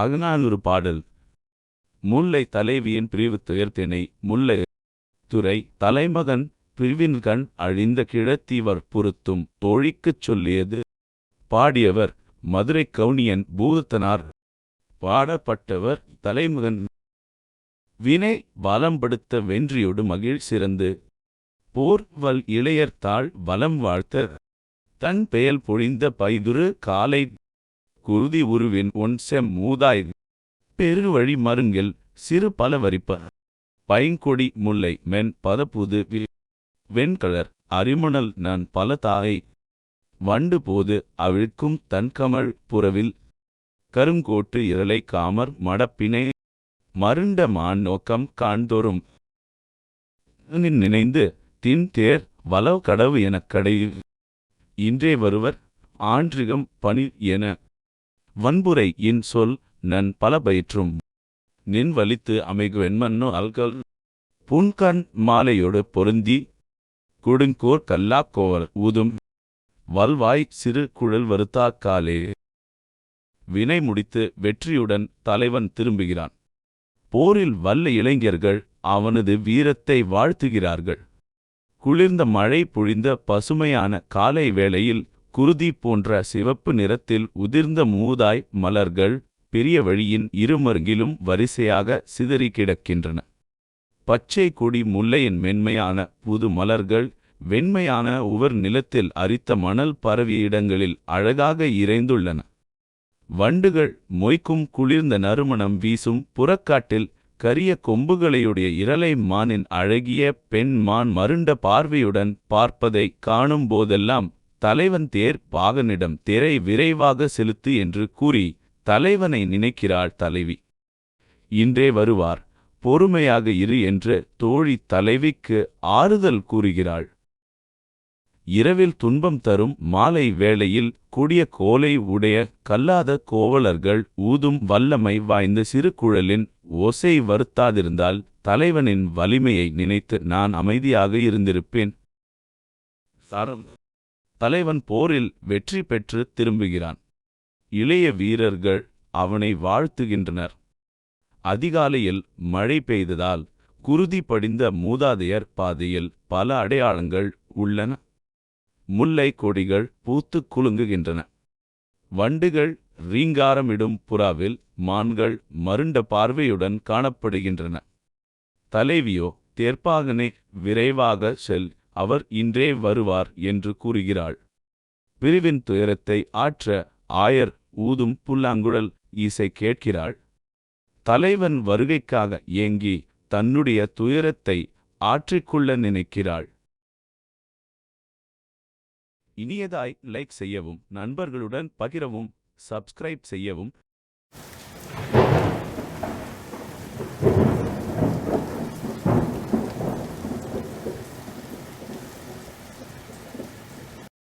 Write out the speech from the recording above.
அகநானூறு பாடல். முல்லை தலைவியின் பிரிவு துயர்த்தினை முல்லை துறை தலைமகன் பிரிவின்கண் அழிந்த கிழத்தீவர் பொருத்தும் தோழிக்குச் சொல்லியது. பாடியவர் மதுரை கவுனியன் பூதத்தனார். பாடப்பட்டவர் தலைமகன். வினை வலம்படுத்த வென்றியொடு மகிழ் சிறந்து. போர் வல் இளையர் தாழ் வலம் வாழ்த்த தன் பெயல் பொழிந்த பைதுரு காலை குருதி உருவின் ஒன் செம் மூதாய். பெருவழி மருங்கில் சிறு பல வரிப்ப. பைங்கொடி முல்லை மென் பதப்புது வெண்கலர் அரிமணல் நான் பல தாயை வண்டு போது அவிழ்க்கும் தன்கமழ் புறவில். கருங்கோட்டு இரலை காமர் மடப்பினை. மருண்ட மான் நோக்கம் காண்தோறும். நின் நினைந்து தின் தேர் வலவ் கடவு எனக் கடை. இன்றே வருவர் ஆன்றிகம் பணி என. வன்புரை இன் சொல் நன் பல பயிற்றும் நின் வலித்து அமைகுவென்மன்னோ அல்கல். புன்கண் மாலையோடு பொருந்தி. கொடுங்கோர் கல்லாக்கோவர் ஊதும். வல்வாய் சிறு குழல் வருத்தாக்காலே வினை முடித்து வெற்றியுடன் தலைவன் திரும்புகிறான். போரில் வல்ல இளைஞர்கள் அவனது வீரத்தை வாழ்த்துகிறார்கள். குளிர்ந்த மழை பொழிந்த பசுமையான காலை வேளையில் குருதி போன்ற சிவப்பு நிறத்தில் உதிர்ந்த மூதாய் மலர்கள் பெரிய வழியின் இருமருங்கிலும் வரிசையாக சிதறி கிடக்கின்றன. பச்சை கொடி முல்லையின் மென்மையான புது மலர்கள் வெண்மையான உவர் நிலத்தில் அரித்த மணல் பரவிய இடங்களில் அழகாக இறைந்துள்ளன. வண்டுகள் மொய்க்கும் குளிர்ந்த நறுமணம் வீசும் புறக்காட்டில் கரிய கொம்புகளையுடைய இரலை மானின் அழகிய பெண் மான் மருண்ட பார்வையுடன் பார்ப்பதை காணும் போதெல்லாம் தலைவன் தேர் பாகனிடம் தேரை விரைவாக செலுத்து என்று கூறி தலைவனை நினைக்கிறாள் தலைவி. இன்றே வருவார். பொறுமையாக இரு என்று தோழி தலைவிக்கு ஆறுதல் கூறுகிறாள். இரவில் துன்பம் தரும் மாலை வேளையில் கொடிய கோலை உடைய கல்லாத கோவலர்கள் ஊதும் வல்லமை வாய்ந்த சிறு குழலின் ஓசை வருத்தாதிருந்தால் தலைவனின் வலிமையை நினைத்து நான் அமைதியாக இருந்திருப்பேன். சாரம். தலைவன் போரில் வெற்றி பெற்று திரும்புகிறான். இளைய வீரர்கள் அவனை வாழ்த்துகின்றனர். அதிகாலையில் மழை பெய்ததால் குருதி படிந்த மூதாதையர் பாதையில் பல அடையாளங்கள் உள்ளன. முல்லை கொடிகள் பூத்துக் குலுங்குகின்றன. வண்டுகள் ரீங்காரமிடும் புறாவில் மான்கள் மருண்ட பார்வையுடன் காணப்படுகின்றன. தலைவியோ தேர்ப்பாகனே விரைவாக செல் அவர் இன்றே வருவார் என்று கூறுகிறாள். பிரிவின் துயரத்தை ஆற்ற ஆயர் ஊதும் புல்லாங்குழல் இசை கேட்கிறாள். தலைவன் வருகைக்காக ஏங்கி தன்னுடைய துயரத்தை ஆற்றிக்கொள்ள நினைக்கிறாள். இனியதாய் லைக் செய்யவும் நண்பர்களுடன் பகிரவும் சப்ஸ்கிரைப் செய்யவும்.